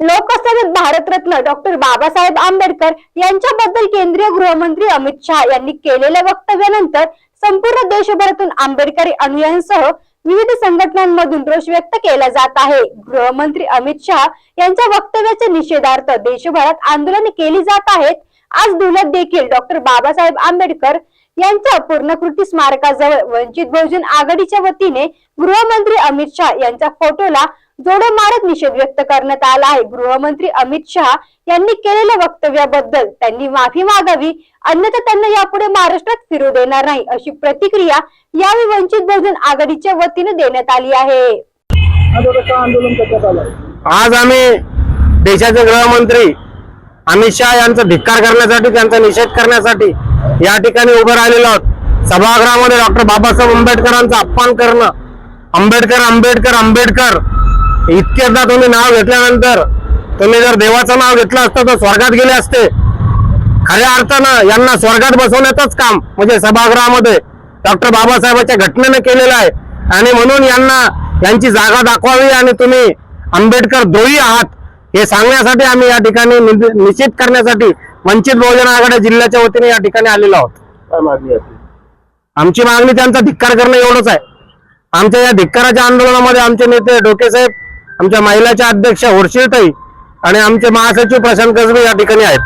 लोकसभेत भारतरत्न डॉक्टर बाबासाहेब आंबेडकर यांच्याबद्दल केंद्रीय गृहमंत्री अमित शहा यांनी केलेल्या वक्तव्यानंतर संपूर्ण देशभरातून आंबेडकरी अनुयायांसह विविध संघटनांमधून रोष व्यक्त केला जात आहे. गृहमंत्री अमित शहा यांच्या वक्तव्याच्या निषेधार्थ देशभरात आंदोलन केली जात आहेत. आज धुळ्यात देखील डॉक्टर बाबासाहेब आंबेडकर यांच्या पूर्णकृती स्मारकाजवळ वंचित बहुजन आघाडीच्या वतीने गृहमंत्री अमित शहा यांच्या फोटोला जोडे मारत निषेध व्यक्त करण्यात आला आहे. गृहमंत्री अमित शहा यांनी केलेल्या वक्तव्याबद्दल त्यांनी माफी मागावी अन्यथा त्यांना यापुढे महाराष्ट्रात फिरू देणार नाही अशी प्रतिक्रिया यावेळी वंचित बहुजन आघाडीच्या वतीने देण्यात आली आहे. आज आम्ही देशाचे गृहमंत्री अमित शहा यांचा धिक्कार करण्यासाठी त्यांचा निषेध करण्यासाठी या ठिकाणी उभं राहिलेलो आहोत. सभागृहामध्ये डॉक्टर बाबासाहेब आंबेडकरांचा अपमान करणं आंबेडकर आंबेडकर आंबेडकर इतकेदा तुम्ही नाव घेतल्यानंतर तुम्ही जर देवाचं नाव घेतलं असतं तर स्वर्गात गेले असते. खऱ्या अर्थानं यांना स्वर्गात बसवण्याचंच काम म्हणजे सभागृहामध्ये. डॉक्टर बाबासाहेबांच्या घटनेने केलेलं आहे. आणि म्हणून यांना यांची जागा दाखवावी आणि तुम्ही आंबेडकर द्रोही आहात हे सांगण्यासाठी आम्ही या ठिकाणी निश्चित करण्यासाठी वंचित बहुजन आघाडी जिल्ह्याच्या वतीने या ठिकाणी आलेलो आहोत? आमची मागणी त्यांचा धिक्कार करणं एवढंच आहे. आमच्या या धिक्काराच्या आंदोलनामध्ये आमचे नेते डोकेसाहेब आमच्या महिलाच्या अध्यक्ष होरशिळताई आणि आमचे महासचिव प्रशांत कसबे या ठिकाणी आहेत.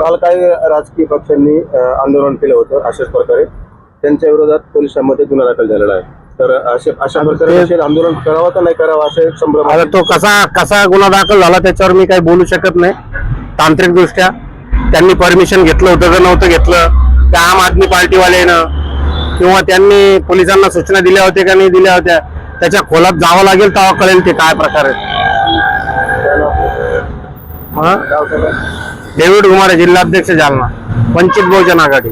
काल काही राजकीय पक्षांनी आंदोलन केलं होतं अशाच प्रकारे. त्यांच्या विरोधात पोलिसांमध्ये गुन्हा दाखल झालेला आहे. तर अशा अशा प्रकारे आंदोलन करावं का नाही करावं असे संभ्रम आता तो कसा कसा गुन्हा दाखल झाला त्याच्यावर मी काही बोलू शकत नाही. तांत्रिक दृष्ट्या त्यांनी परमिशन घेतलं होतं का नव्हतं घेतलं. त्या आम आदमी पार्टीवाल्यानं किंवा त्यांनी पोलिसांना सूचना दिल्या होत्या का नाही दिल्या होत्या. त्याच्या खोलात जावं लागेल तेव्हा कळेल ते काय प्रकार आहे. डेव्हिड कुमार जिल्हाध्यक्ष जालना वंचित बहुजन आघाडी.